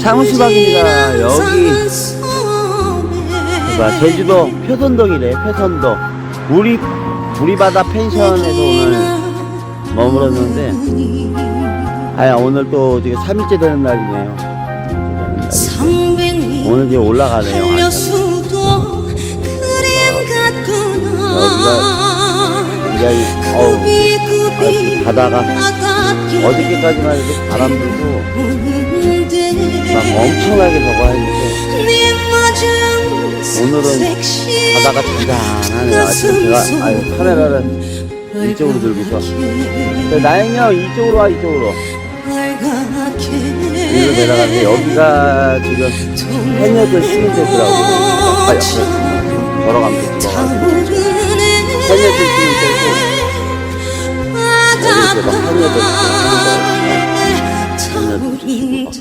상수박입니다. 여기 봐, 제주도 표선동이래. 표선동 우리 우리 바다 펜션에서 오늘 머물었는데 아야 오늘 또 지금 3일째 되는 날이네요. 오늘 이제 올라가네요. 굉장히 어우 바다가 어저께까지만 해도 바람 불고 막 엄청나게 저거 했는데 오늘은 바다가 잔잔하네요. 아침 제가 아유 카메라를 이쪽으로 들고서. 네, 나영이 형 이쪽으로 와 이쪽으로. 일로 내려가는데 여기가 지금 해녀들 쉬는 데더라고 아 옆에 걸어가면 들어가고 해녀들 쉬는 데고 여기 막 해녀들 쉬는 데